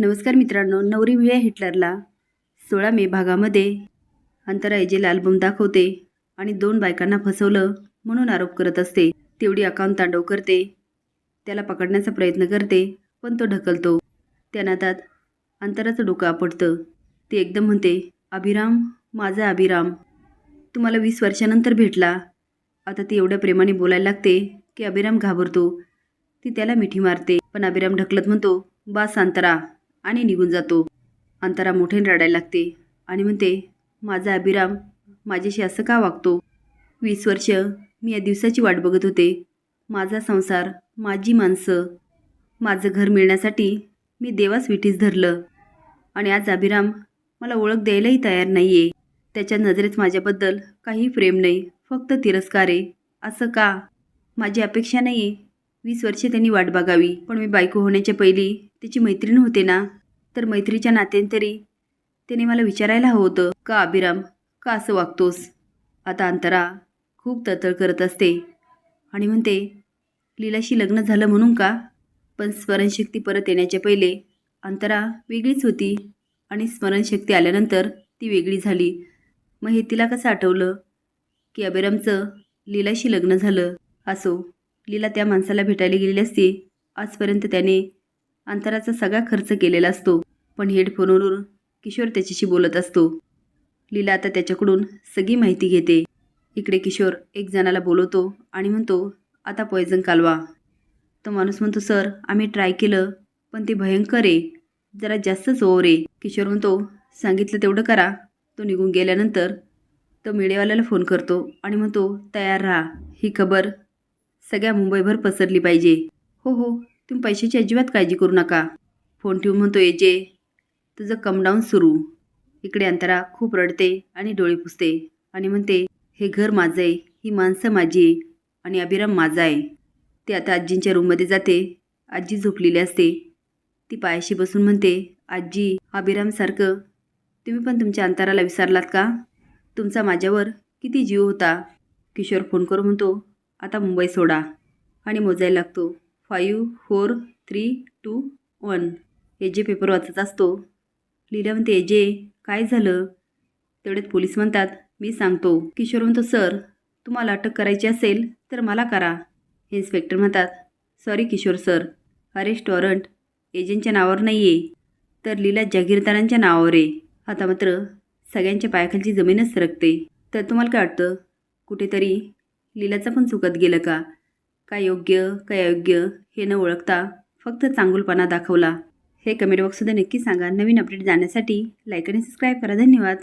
नमस्कार मित्रांनो नवरी विया हिटलरला सोळा मे भागामध्ये अंतरा जे अल्बम दाखवते आणि दोन बायकांना फसवलं म्हणून आरोप करत असते. तेवढी अकाउंट तांडव करते त्याला पकडण्याचा प्रयत्न करते पण तो ढकलतो. त्या नातात अंतराचं डोकं आपटतं. ते एकदम म्हणते अभिराम माझा अभिराम तुम्हाला वीस वर्षानंतर भेटला. आता ती एवढ्या प्रेमाने बोलायला लागते की अभिराम घाबरतो. ती त्याला मिठी मारते पण अभिराम ढकलत म्हणतो बास अंतरा आणि निघून जातो. अंतरा मोठ्याने रडायला लागते आणि म्हणते माझा अभिराम माझ्याशी असं का वागतो? वीस वर्ष मी या दिवसाची वाट बघत होते. माझा संसार माझी माणसं माझं घर मिळण्यासाठी मी देवास विठीस धरलं. आणि आज अभिराम मला ओळख द्यायलाही तयार नाही आहे त्याच्या नजरेत माझ्याबद्दल काही प्रेम नाही फक्त तिरस्कार आहे. असं का? माझी अपेक्षा नाही आहे वीस वर्षे त्यांनी वाट बघावी. पण मी बायको होण्याच्या पहिली त्याची मैत्रीण होते ना तर मैत्रीच्या नात्याने तरी त्याने मला विचारायला हवं होतं का अभिराम का असं वागतोस? आता अंतरा खूप तळतळ करत असते. आणि म्हणते लीलाशी लग्न झालं म्हणून का? पण स्मरणशक्ती परत येण्याच्या पहिले अंतरा वेगळीच होती आणि स्मरणशक्ती आल्यानंतर ती वेगळी झाली. मग हे तिला कसं आठवलं? की अभिरामचं लीलाशी लग्न झालं असो लीला त्या माणसाला भेटायला गेलेली असते आजपर्यंत त्याने अंतराचा सगळा खर्च केलेला असतो. पण हेडफोनवरून किशोर त्याच्याशी बोलत असतो. लीला आता त्याच्याकडून सगळी माहिती घेते. इकडे किशोर एक जणाला बोलवतो आणि म्हणतो आता पॉयझन कालवा. तो माणूस म्हणतो सर आम्ही ट्राय केलं पण ते भयंकर आहे. जरा जास्तच ओवर आहे. किशोर म्हणतो सांगितलं तेवढं करा. तो निघून गेल्यानंतर तो मीडियावाल्याला फोन करतो आणि म्हणतो तयार राहा. ही खबर सगळ्या मुंबईभर पसरली पाहिजे. हो हो तुम्ही पैशाची अजिबात काळजी करू नका. फोन ठेवून म्हणतो एजे तुझं कमडाऊन सुरू. इकडे अंतरा खूप रडते आणि डोळे पुसते आणि म्हणते हे घर माझं आहे ही माणसं माझी आहे आणि अभिराम माझा आहे. ते आता आजींच्या रूममध्ये जाते. आजी झोपलेली असते. ती पायाशी बसून म्हणते आजी अभिरामसारखं तुम्ही पण तुमच्या अंतराला विसरलात का? तुमचा माझ्यावर किती जीव होता. किशोर फोन करून म्हणतो आता मुंबई सोडा. आणि मोजायला लागतो. Five four three two one हे जे पेपर वाचत असतो. लिहिलं म्हणते एजे काय झालं? तेवढ्यात पोलीस म्हणतात मी सांगतो. किशोर म्हणतो सर तुम्हाला अटक करायची असेल तर मला करा. इन्स्पेक्टर म्हणतात सॉरी किशोर सर. हा रेस्टॉरंट एजंटच्या नावावर नाही आहे तर लीला जागीरदारांच्या नावावर आहे. आता मात्र सगळ्यांच्या पायाखालची जमीनच सरकते. तर तुम्हाला काय वाटतं? कुठेतरी लीलाचं पण चुकत गेलं का? काय योग्य काय अयोग्य हे न ओळखता फक्त चांगुलपणा दाखवला. हे कमेंट बॉक्समध्ये नक्की सांगा. नवीन अपडेट जाण्यासाठी लाईक आणि सबस्क्राईब करा. धन्यवाद.